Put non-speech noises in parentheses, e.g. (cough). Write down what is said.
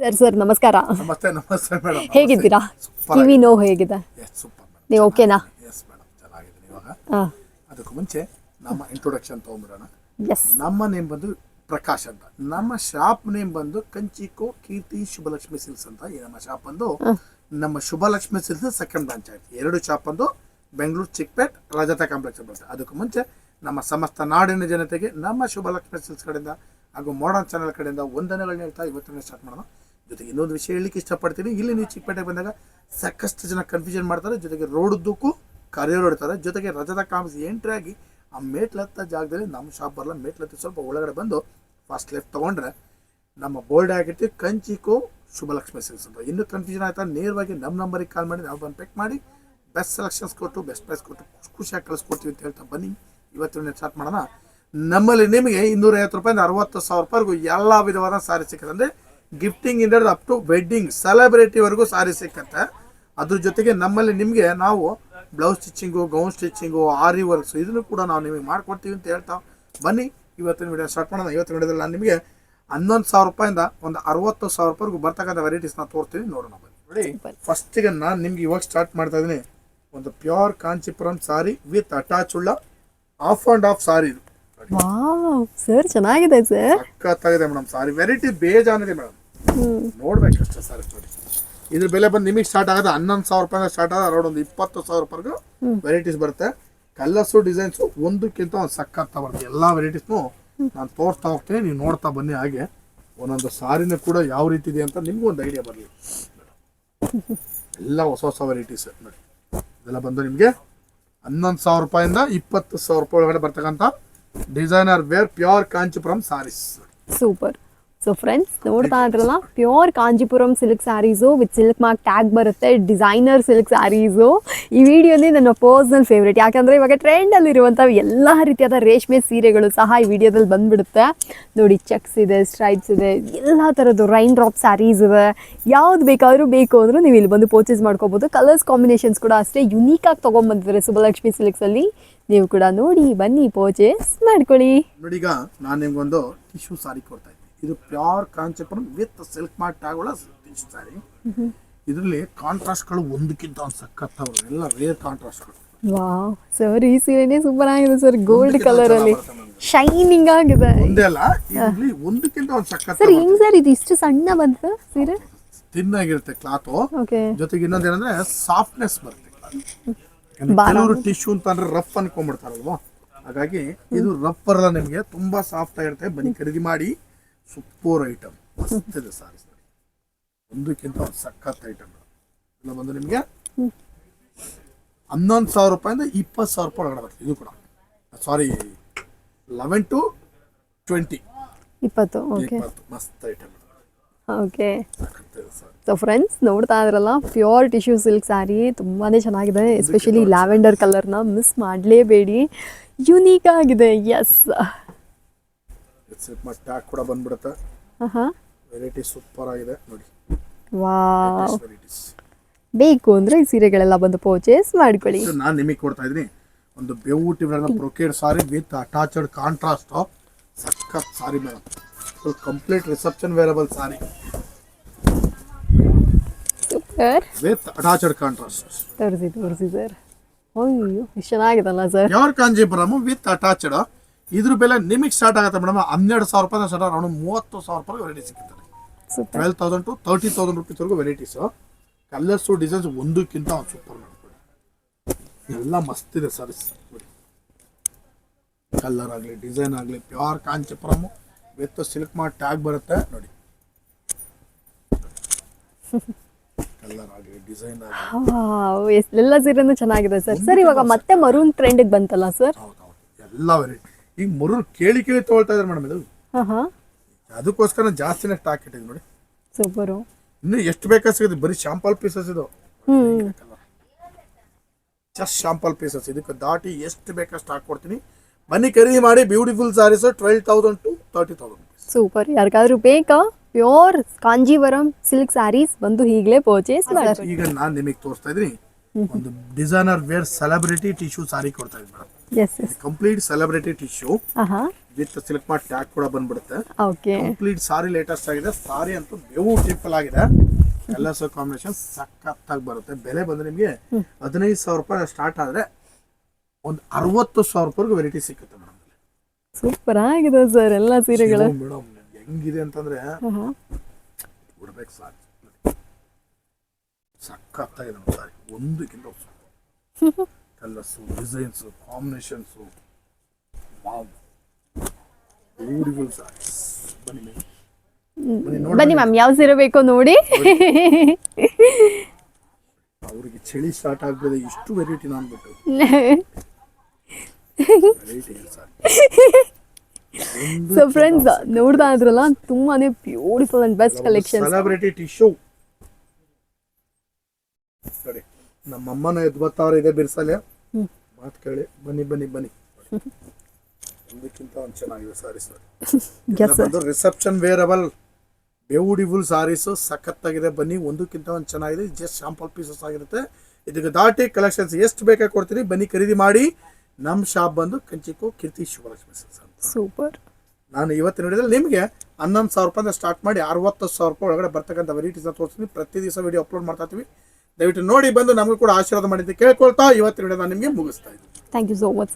Sir sir ನಮಸ್ಕಾರ. ನಮಸ್ತೆ ನಮಸ್ತೆ ಮೇಡಮ್. ಹೇಗಿದ್ದೀರಾ? ಕಿವಿ ನೋವು ಹೇಗಿದೆ? ಸೂಪರ್ ನೀವು ಓಕೆನಾ ಎಸ್ ಮೇಡಮ್. ಚೆನ್ನಾಗಿದ್ದೀನಿ ಇವಾಗ ಹಾಂ. ಅದಕ್ಕೂ ಮುಂಚೆ ನಮ್ಮ ಇಂಟ್ರೊಡಕ್ಷನ್ ತೊಗೊಂಬಿಡೋಣ ಎಸ್ ನಮ್ಮ ನೇಮ್ ಬಂದು ಪ್ರಕಾಶ್ ಅಂತ. ನಮ್ಮ ಶಾಪ್ ನೇಮ್ ಬಂದು ಕಂಚಿಕೋ ಕೀರ್ತಿ ಶುಭಲಕ್ಷ್ಮಿ ಸಿಲ್ಸ್ ಅಂತ. ಈ ನಮ್ಮ ಶಾಪ್ ಬಂದು ನಮ್ಮ ಶುಭಲಕ್ಷ್ಮಿ ಸಿಲ್ಸ್ ಸೆಕೆಂಡ್ ಬ್ರಾಂಚ್ ಆಯ್ತು. ಎರಡು ಶಾಪ್ ಬಂದು ಬೆಂಗಳೂರು ಚಿಕ್ಕಪೇಟ್ ರಾಜತಾ ಕಾಂಪ್ಲೆಕ್ಸ್ ಬರುತ್ತೆ ಅದಕ್ಕೂ ಮುಂಚೆ ನಮ್ಮ ಸಮಸ್ತ ನಾಡಿನ ಜನತೆಗೆ ನಮ್ಮ ಶುಭಲಕ್ಷ್ಮಿ ಸಿಲ್ಸ್ ಕಡೆಯಿಂದ ಹಾಗೂ ಮಾಡರ್ನ್ ಚಾನಲ್ ಕಡೆಯಿಂದ ವಂದನೆಗಳನ್ನ ಹೇಳ್ತಾ ಇವತ್ತಿನ ಸ್ಟಾರ್ಟ್ ಮಾಡೋಣ. ಜೊತೆಗೆ ಇನ್ನೊಂದು ವಿಷಯ ಹೇಳಲಿಕ್ಕೆ ಇಷ್ಟಪಡ್ತೀನಿ. ಇಲ್ಲಿ ನೀವು ಚಿಕ್ಕಪೇಟೆಗೆ ಬಂದಾಗ ಸಾಕಷ್ಟು ಜನ ಕನ್ಫ್ಯೂಷನ್ ಮಾಡ್ತಾರೆ. ಜೊತೆಗೆ ರೋಡುದ್ದಕ್ಕೂ ಕರಿಯರ್ ಹೊಡ್ತಾರೆ ಜೊತೆಗೆ ರಜದ ಕಾಮ್ಸ್ ಎಂಟ್ರಿ ಆಗಿ ಆ ಮೇಟ್ಲತ್ತ ಜಾಗದಲ್ಲಿ ನಮ್ಮ ಶಾಪ್ ಬರಲ್ಲ ಮೇಟ್ಲತ್ತ ಸ್ವಲ್ಪ ಒಳಗಡೆ ಬಂದು ಫಸ್ಟ್ ಲೆಫ್ಟ್ ತೊಗೊಂಡ್ರೆ ನಮ್ಮ ಬೋರ್ಡ್ ಆಗಿರ್ತೀವಿ. ಕಂಚಿಕೋ ಶುಭಲಕ್ಷ್ಮಿ ಅಂತ. ಇನ್ನೂ ಕನ್ಫ್ಯೂಷನ್ ಆಯ್ತಾ? ನೇರವಾಗಿ ನಮ್ಮ ನಂಬರಿಗೆ ಕಾಲ್ ಮಾಡಿ, ನಾವು ಬಂದು ಪೆಕ್ ಮಾಡಿ ಬೆಸ್ಟ್ ಸೆಲೆಕ್ಷನ್ಸ್ ಕೊಟ್ಟು ಬೆಸ್ಟ್ ಪ್ರೈಸ್ ಕೊಟ್ಟು ಖುಷಿ ಖುಷಿಯಾಗಿ ಕಳಿಸ್ಕೊಡ್ತೀವಿ ಅಂತ ಹೇಳ್ತಾ ಬನ್ನಿ. ಇವತ್ತಿನ ಸ್ಟಾರ್ಟ್ ಮಾಡೋಣ. ನಮ್ಮಲ್ಲಿ ನಿಮಗೆ ಇನ್ನೂರೈವತ್ತು ರೂಪಾಯಿಂದ ಅರವತ್ತು ಸಾವಿರ ರೂಪಾಯಿಗೂ ಎಲ್ಲ ವಿಧವಾದ ಸಾರಿ ಸಿಕ್ಕಿದೆ. ಅಂದರೆ ಗಿಫ್ಟಿಂಗ್ ಇಂದ ಅಪ್ ಟು ವೆಡ್ಡಿಂಗ್ ಸೆಲೆಬ್ರಿಟಿವರೆಗೂ ಸಾರಿ ಸಿಕ್ಕತ್ತೆ. ಅದ್ರ ಜೊತೆಗೆ ನಮ್ಮಲ್ಲಿ ನಿಮಗೆ ನಾವು blouse stitching gown stitching aari works ಇದನ್ನು ಕೂಡ ನಾವು ನಿಮಗೆ ಮಾಡ್ಕೊಡ್ತೀವಿ ಅಂತ ಹೇಳ್ತಾ ಬನ್ನಿ. ಇವತ್ತಿನ ವಿಡಿಯೋ ಸ್ಟಾರ್ಟ್ ಮಾಡೋಣ. ಇವತ್ತಿನ ವಿಡಿಯೋದಲ್ಲಿ ನಾನು ನಿಮಗೆ ಹನ್ನೊಂದು ಸಾವಿರ ರೂಪಾಯಿಂದ ಒಂದು ಅರವತ್ತು ಸಾವಿರ ರೂಪಾಯಿಗೂ ಬರ್ತಕ್ಕಂಥ ವೆರೈಟೀಸ್ನ ತೋರ್ತೀನಿ. ನೋಡೋಣ ಬನ್ನಿ. ನೋಡಿ ಫಸ್ಟಿಗೆ ನಾನು ನಿಮ್ಗೆ ಇವಾಗ ಸ್ಟಾರ್ಟ್ ಮಾಡ್ತಾ ಇದ್ದೀನಿ. ಒಂದು pure Kanchipuram sari with attach ಉಳ್ಳ ಆಫ್ ಆ್ಯಂಡ್ ಆಫ್ ಸಾರಿ ಇದು ಸರ್ ಚೆನ್ನಾಗಿದೆ ಸರ್ ಸಖತ್ತಾಗಿದೆ ಮೇಡಮ್ ಸಾರಿ ವೆರೈಟಿ ಬೇಜಾನಿದೆ ಮೇಡಮ್ ನೋಡ್ಬೇಕಷ್ಟೇ ಸರ್ ನೋಡಿ. ಇದ್ರ ಬೆಲೆ ಬಂದು ನಿಮಗೆ ಸ್ಟಾರ್ಟ್ ಆಗೋದು ಹನ್ನೊಂದು ಸಾವಿರ ರೂಪಾಯಿಂದ ಸ್ಟಾರ್ಟ್ ಆಗೋದು ಅರೌಂಡ್ ಒಂದು ಇಪ್ಪತ್ತು ಸಾವಿರ ರೂಪಾಯಿಗೂ ವೆರೈಟೀಸ್ ಬರುತ್ತೆ. ಕಲರ್ಸು ಡಿಸೈನ್ಸು ಒಂದಕ್ಕಿಂತ ಒಂದು ಸಕ್ಕತ್ತ ಬರುತ್ತೆ. ಎಲ್ಲ ವೆರೈಟೀಸ್ನು ನಾನು ತೋರಿಸ್ತಾ ಹೋಗ್ತೀನಿ ನೀವು ನೋಡ್ತಾ ಬನ್ನಿ ಹಾಗೆ. ಒಂದೊಂದು ಸಾರಿನ ಕೂಡ ಯಾವ ರೀತಿ ಇದೆ ಅಂತ ನಿಮಗೂ ಒಂದು ಐಡಿಯಾ ಬರಲಿ. ಎಲ್ಲ ಹೊಸ ಹೊಸ ವೆರೈಟೀಸ್ ನೋಡಿ. ಇದೆಲ್ಲ ಬಂದು ನಿಮಗೆ ಹನ್ನೊಂದು ಸಾವಿರ ರೂಪಾಯಿಂದ ಇಪ್ಪತ್ತು ಸಾವಿರ ರೂಪಾಯಿ ಒಳಗಡೆ ಬರ್ತಕ್ಕಂಥ designer wear pure Kanchipuram saris super so friends ನೋಡ್ತಾ ಇದ್ರಲ್ಲ? Pure Kanchipuram silk saris with silk mark tag ಬರುತ್ತೆ. ಡಿಸೈನರ್ ಸಿಲ್ಕ್ ಸ್ಯಾರೀಸು ಈ ವಿಡಿಯೋಲಿ ನನ್ನ ಪರ್ಸ್ನಲ್ ಫೇವ್ರೇಟ್ ಯಾಕಂದರೆ ಇವಾಗ ಟ್ರೆಂಡಲ್ಲಿರುವಂಥ ಎಲ್ಲ ರೀತಿಯಾದ ರೇಷ್ಮೆ ಸೀರೆಗಳು ಸಹ ಈ ವಿಡಿಯೋದಲ್ಲಿ ಬಂದ್ಬಿಡುತ್ತೆ. ನೋಡಿ ಚೆಕ್ಸ್ ಇದೆ ಸ್ಟ್ರೈಪ್ಸ್ ಇದೆ, ಎಲ್ಲ ಥರದ್ದು ರೈನ್ ಡ್ರಾಪ್ ಸ್ಯಾರೀಸ್ ಇದೆ ಯಾವ್ದು ಬೇಕಾದರೂ ಬೇಕು ಅಂದರೂ ನೀವು ಇಲ್ಲಿ ಬಂದು ಪರ್ಚೇಸ್ ಮಾಡ್ಕೋಬೋದು. ಕಲರ್ಸ್ ಕಾಂಬಿನೇಷನ್ಸ್ ಕೂಡ ಅಷ್ಟೇ ಯುನೀಕಾಗಿ ತೊಗೊಂಬಂದಿದ್ದಾರೆ ಸುಬ್ಬಲಕ್ಷ್ಮಿ ಸಿಲ್ಕ್ಸಲ್ಲಿ ನೀವು ಕೂಡ ನೋಡಿ, ಬನ್ನಿ ಪರ್ಚೇಸ್ ಮಾಡ್ಕೊಳ್ಳಿ. ನೋಡಿ ಈಗ ನಾನು ನಿಮ್ಗೊಂದು ಟಿಶ್ಯೂ ಸಾರಿ ಕೊಡ್ತಾ ಇದು pure Kanchipuram with silk mark ಆಗೋಳ sari ಇದರಲ್ಲಿ ಕಾಂಟ್ರಾಸ್ಟ್ಗಳು ಒಂದಕ್ಕಿಂತ ಒಂದು ಸಖತ್ ಎಲ್ಲ ರೇರ್ ಕಾಂಟ್ರಾಸ್ಟ್ಗಳು ವಾವ್ ಸರ್ ಈ ಸೀರೆನೇ ಸೂಪರ್ ಆಗಿದೆ ಸರ್ ಗೋಲ್ಡ್ ಕಲರ್ ಅಲ್ಲಿ. ಶೈನಿಂಗ್ ಆಗಿದೆ. ಒಂದೇ ಅಲ್ಲ ಇದರಲ್ಲಿ ಒಂದಕ್ಕಿಂತ ಒಂದು ಸಖತ್ ಸರ್ ಹೆಂಗ್ ಸರ್ ಇದು ಇಷ್ಟು ಸಣ್ಣ ಬಂತು ಸೀರೆ? ತಿನ್ನಾಗಿರುತ್ತೆ ಕ್ಲಾತು ಜೊತೆಗೆ ಇನ್ನೊಂದೇನಂದ್ರೆ ಸಾಫ್ಟ್ನೆಸ್ ಬರುತ್ತೆ ಕೆಲವರು ಟಿಶ್ಯೂ ಅಂತ ಅಂದ್ರೆ ರಫ್ ಅನ್ಕೊಂಡ್ಬಿಡ್ತಾರಲ್ವಾ? ಹಾಗಾಗಿ ಇದು ರಫ್ ಬರಲ್ಲ ನಿಮಗೆ ತುಂಬಾ ಸಾಫ್ಟ್ ಆಗಿರುತ್ತೆ ಬನ್ನಿ ಖರೀದಿ ಮಾಡಿ. Super item. ಮಸ್ತ್ ಇದೆ ಸಾರಿ ಒಂದಕ್ಕಿಂತ ಒಂದು ಸಖತ್ ಐಟಮ್. ಇಲ್ಲ ಬಂದು ನಿಮಗೆ ಹನ್ನೊಂದು ಸಾವಿರ ರೂಪಾಯಿಂದ ಇಪ್ಪತ್ತು ಸಾವಿರ ರೂಪಾಯಿ ಒಳಗಡೆ ಬರ್ತದೆ. ಇದು ಕೂಡ. Sari eleven to twenty. ಇಪ್ಪತ್ತು ಓಕೆ. ಇಪ್ಪತ್ತು ಮಸ್ತ್ ಐಟಮ್. ಓಕೆ. ಸೊ ಫ್ರೆಂಡ್ಸ್ ನೋಡ್ತಾ ಇದ್ರಲ್ಲ ಪ್ಯೂರ್ ಟಿಶ್ಯೂ ಸಿಲ್ಕ್ ಸ್ಯಾರಿ ತುಂಬಾ ಚೆನ್ನಾಗಿದೆ ಎಸ್ಪೆಷಲಿ ಲ್ಯಾವೆಂಡರ್ ಕಲರ್ನ ಮಿಸ್ ಮಾಡಲೇಬೇಡಿ. ಯುನೀಕ್ ಆಗಿದೆ ಎಸ್ ಸಿಲ್ಕ್ ಟ್ಯಾಗ್ ಕೂಡ ಬಂದ್ಬಿಡುತ್ತೆ. ವೆರೈಟಿ ಸೂಪರ್ ಆಗಿದೆ ನೋಡಿ. ವಾವ್ ವೆರೈಟೀಸ್ ಬೇಕು ಅಂದರೆ ಈ ಸೀರೆಗಳೆಲ್ಲ ಬಂದು ಪರ್ಚೇಸ್ ಮಾಡ್ಕೊಳ್ಳಿ. ಇದು ನಾನು ನಿಮಗೆ ಕೊಡ್ತಾ ಇದ್ದೀನಿ. ಒಂದು beautiful brocade sari with attached contrast ಸಖತ್ sari madam full complete reception wearable sari super with attached contrast ತೋರಿಸಿ ತೋರಿಸಿ ಸರ್ ಅಯ್ಯೋ ಎಷ್ಟು ಚೆನ್ನಾಗಿದಲ್ಲ ಸರ್ ಯಾರ್ ಕಾಂಜಿಪುರಮ್ ವಿತ್ ಅಟ್ಯಾಚ್ಡ್ ಇದ್ರ ಬೆಲೆ ನಿಮಗೆ ಸ್ಟಾರ್ಟ್ ಆಗುತ್ತೆ ಮೇಡಮ್ ಹನ್ನೆರಡು ಸಾವಿರ ರೂಪಾಯಿ ಸ್ಟಾರ್ಟ್ ಅರೌಂಡ್ ಮೂವತ್ತು ಸಾವಿರ ರೂಪಾಯಿ ವೆರೈಟಿ ಸಿಗ್ತಾರೆ twelve thousand to thirty thousand ರುಪೀಸ್ವರೆಗೂ varieties colours designs ಒಂದಕ್ಕಿಂತ ಒಂದು ಸೂಪರ್ ಮಾಡ್ಕೊಳ್ಳಿ ಎಲ್ಲ ಮಸ್ತ್ ಇದೆ ಸರ್. ಕಲರ್ ಆಗಲಿ ಡಿಸೈನ್ ಆಗಲಿ ಪ್ಯೂರ್ ಕಾಂಚಿಪುರಮ್ ವಿತ್ ಸಿಲ್ಕ್ ಮಾಡಿ ಟ್ಯಾಗ್ ಬರುತ್ತೆ. ನೋಡಿ. ಕಲರ್ ಆಗಲಿ ಡಿಸೈನ್ ಆಗಲಿ. ಎಲ್ಲ ಸೀರೆನೂ ಚೆನ್ನಾಗಿದೆ ಸರ್. ಸರ್ ಇವಾಗ ಮತ್ತೆ ಮರೂನ್ ಟ್ರೆಂಡಿಗೆ ಬಂತಲ್ಲ ಸರ್? ಎಲ್ಲ ವೆರೈಟಿ ಈಗ ಮುರು ಕೇಳಿ ಕೇಳಿ ತೊಗೊಳ್ತಾ ಇದ್ದಾರೆ ಮೇಡಮ್ ಇದು. ಹಾಂ ಹಾಂ ಅದಕ್ಕೋಸ್ಕರ ನಾನು ಜಾಸ್ತಿನೇ ಸ್ಟಾಕ್ ಇಟ್ಟಿದ್ದೀನಿ ನೋಡಿ. ಸೂಪರು ಇನ್ನು ಎಷ್ಟು ಬೇಕಾ ಸಿಗುತ್ತೆ ಬರೀ ಶಾಂಪಲ್ ಪೀಸಸ್ ಇದು. ಜಸ್ಟ್ ಶಾಂಪಲ್ ಪೀಸಸ್ ಇದಕ್ಕೆ ದಾಟಿ ಎಷ್ಟು ಬೇಕಾ ಸ್ಟಾಕ್ ಕೊಡ್ತೀನಿ. ಬನ್ನಿ ಖರೀದಿ ಮಾಡಿ beautiful saris twelve thousand to thirty thousand super ಯಾರಿಗಾದ್ರೂ ಬೇಕಾ? ಪ್ಯೂರ್ ಕಾಂಜೀವರಂ ಸಿಲ್ಕ್ ಸ್ಯಾರೀಸ್ ಬಂದು ಈಗಲೇ ಪರ್ಚೇಸ್ ಮಾಡಿ ಈಗ ನಾನು ನಿಮಗೆ ತೋರಿಸ್ತಾ ಇದ್ದೀನಿ. ಒಂದು designer wear celebrity tissue sari ಕೊಡ್ತಾ ಇದ್ದೀನಿ madam. Complete celebrity tissue with silk mark tag ಕೂಡ ಬಂದ್ಬಿಡುತ್ತೆ. ಕಂಪ್ಲೀಟ್ ಸಾರಿ ಲೇಟೆಸ್ಟ್ ಆಗಿದೆ. ಸಾರಿ ಅಂತೂ ಬ್ಯೂಟಿಫುಲ್ ಆಗಿದೆ. ಕಲರ್ಸ್ ಕಾಂಬಿನೇಷನ್ ಸಖತ್ತಾಗಿ ಬರುತ್ತೆ. ಬೆಲೆ ಬಂದ್ರೆ ನಿಮಗೆ ಹದಿನೈದು ಸಾವಿರ ರೂಪಾಯಿ ಸ್ಟಾರ್ಟ್ ಆದ್ರೆ ಒಂದು ಅರವತ್ತು ಸಾವಿರ ರೂಪಾಯಿಗೆ ವೆರೈಟಿ ಸಿಕ್ಕುತ್ತೆ ಮೇಡಮ್ ಸೂಪರ್ ಆಗಿದೆ ಸರ್ ಎಲ್ಲ ಸೀರೆಗಳು. ಮೇಡಮ್ ಹೆಂಗಿದೆ ಅಂತಂದ್ರೆ. ಬಿಡ್ಬೇಕು ಸಾರಿ ಸಖತ್ತಾಗಿದೆ ಒಂದು ಒಂದಕ್ಕಿಂತ (laughs) colours designs combinations beautiful sari ಬನ್ನಿ ಮೇಡಮ್ ಬನ್ನಿ ಮ್ಯಾಮ್ ಯಾವ ಸೀರೆ ಬೇಕೋ ನೋಡಿ. ಅವ್ರಿಗೆ ಚಳಿ ಸ್ಟಾರ್ಟ್ ಆಗ್ಬೋದು ಇಷ್ಟು ವೆರೈಟಿ ಅಂದ್ಬಿಟ್ಟು ಸೊ ಫ್ರೆಂಡ್ಸ್ ನೋಡ್ತಾ ಇದ್ರಲ್ಲ ತುಂಬಾನೇ beautiful and best collection celebrity tissue ನಮ್ಮಮ್ಮನ ಎದ್ದು ಬರ್ತಾವ್ರೆ ಇದೆ ಬಿರ್ಸಲೆ ಮಾತು ಕೇಳಿ ಬನ್ನಿ ಬನ್ನಿ ಬನ್ನಿ. ಒಂದಕ್ಕಿಂತ ಒಂದು ಚೆನ್ನಾಗಿದೆ ಸಾರಿ ಅದು. ರಿಸೆಪ್ಷನ್ ವೇರಬಲ್ ಬ್ಯೂಟಿಫುಲ್ ಸಾರೀಸು ಸಖತ್ತಾಗಿದೆ. ಬನ್ನಿ ಒಂದಕ್ಕಿಂತ ಒಂದು ಚೆನ್ನಾಗಿದೆ. ಜಸ್ಟ್ ಶಾಂಪಲ್ ಪೀಸಸ್ ಆಗಿರುತ್ತೆ. ಇದಕ್ಕೆ ದಾಟಿ ಕಲೆಕ್ಷನ್ಸ್ ಎಷ್ಟು ಬೇಕಾಗಿ ಕೊಡ್ತೀನಿ ಬನ್ನಿ ಖರೀದಿ ಮಾಡಿ. ನಮ್ಮ ಶಾಪ್ ಬಂದು ಕಂಚಿಕೋ ಕೀರ್ತಿ ಶಿವಲಕ್ಷ್ಮಿ ಸೂಪರ್ ನಾನು ಇವತ್ತು ನೋಡಿದ್ರೆ ನಿಮಗೆ ಹನ್ನೊಂದು ಸಾವಿರ ರೂಪಾಯಿಂದ ಸ್ಟಾರ್ಟ್ ಮಾಡಿ ಅರವತ್ತು ಸಾವಿರ ರೂಪಾಯಿ ಒಳಗಡೆ ಬರ್ತಕ್ಕಂಥ ವೆರೈಟೀಸ್ನ ತೋರಿಸ್ತೀನಿ. ಪ್ರತಿ ದಿವಸ ವಿಡಿಯೋ ಅಪ್ಲೋಡ್ ಮಾಡ್ತಾ ಇರ್ತೀವಿ. ದಯವಿಟ್ಟು ನೋಡಿ ಬಂದು ನಮಗೂ ಕೂಡ ಆಶೀರ್ವಾದ ಮಾಡಿದ್ದು ಕೇಳ್ಕೊಳ್ತಾ ಇವತ್ತಿನ ವಿಡಿಯೋ ನಾನು ನಿಮಗೆ ಮುಗಿಸ್ತಾ ಇದ್ದೀನಿ. Thank you so much